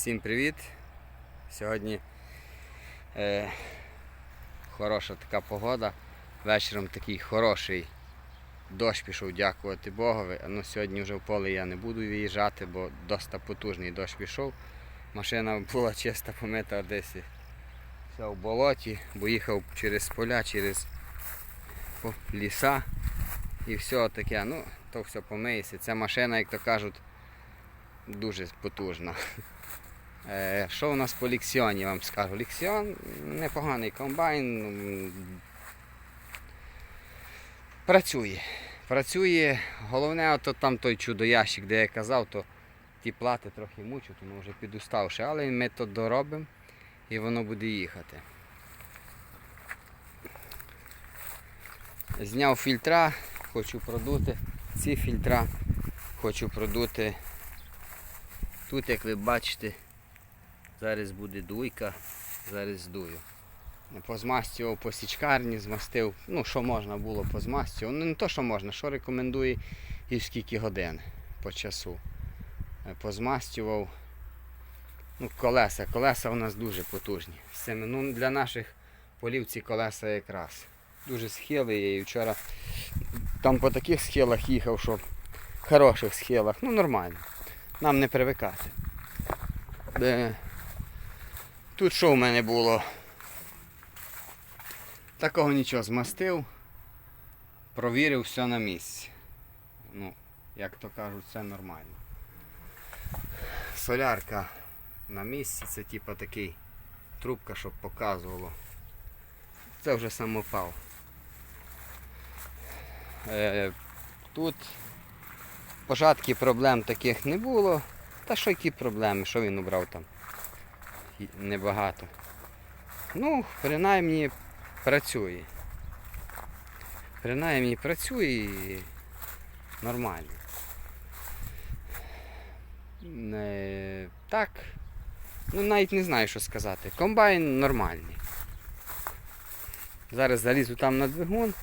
Всім привіт! Сьогодні е, хороша така погода. Вечором такий хороший дощ пішов, дякувати Богові. Ну, сьогодні вже в поле я не буду виїжджати, бо досить потужний дощ пішов. Машина була чиста помита десь все в болоті, бо їхав через поля, через ліса і все таке. Ну, то все помиється. Ця машина, як то кажуть, дуже потужна. Е, Що у нас по Ліксіоні, вам скажу. Ліксіон непоганий комбайн. Працює. Працює. Головне, ото там той чудо-ящик, де я казав, то ті плати трохи мучуть, тому вже підуставши. Але ми то доробимо і воно буде їхати. Зняв фільтра, хочу продути. Ці фільтра хочу продути. Тут, як ви бачите, зараз буде дуйка, зараз здую. Позмастював по січкарні, змастив, ну що можна було позмастював. Ну не то, що можна, що рекомендує і в скільки годин по часу. Е, Позмастював. Ну, колеса. Колеса у нас дуже потужні. Ну, для наших полів ці колеса якраз. Дуже схили. Я і вчора там по таких схилах їхав, що хороших схилах, ну нормально. Нам не привикати. Е, Тут що в мене було? Такого нічого змастив, провірив все на місці. Ну, як то кажуть, все нормально. Солярка на місці, це типа такий трубка, щоб показувало. Це вже самопал. Е, тут пожатки проблем таких не було. Та що які проблеми, що він убрав там? Небагато. Ну, принаймні працює. Принаймні працює і нормально. Е, так, ну навіть не знаю, що сказати. Комбайн нормальний. Зараз залізу там на двигун,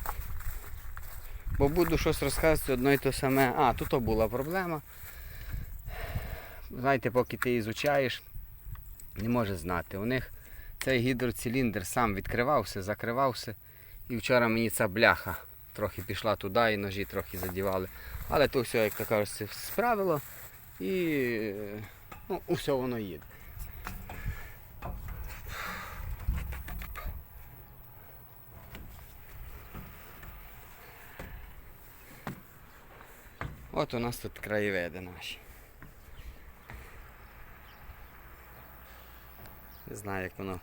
бо буду щось розказувати одно і те саме. А, тут була проблема. Знаєте, поки ти ізучаєш, не може знати. У них цей гідроциліндр сам відкривався, закривався. І вчора мені ця бляха трохи пішла туди і ножі трохи задівали. Але то все, як то кажуть, справило і ну, усе воно їде. От у нас тут краєвиди наші. Не знаю, як воно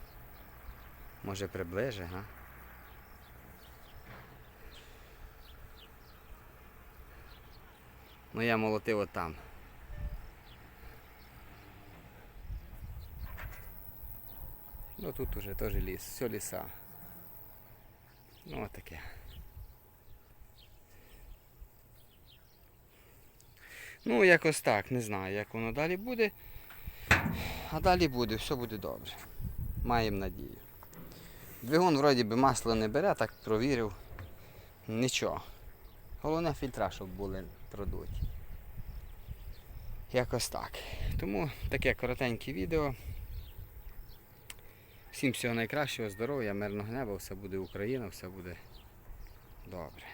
може приближе, га? Ну я молотив отам. Ну тут уже теж ліс, все ліса. Ну отаке. Ну, якось так, не знаю, як воно далі буде. А далі буде, все буде добре. Маємо надію. Двигун вроді би масло не бере, так провірив. Нічого. Головне фільтра, щоб були продуті. Якось так. Тому таке коротеньке відео. Всім всього найкращого, здоров'я, мирного неба, все буде Україна, все буде добре.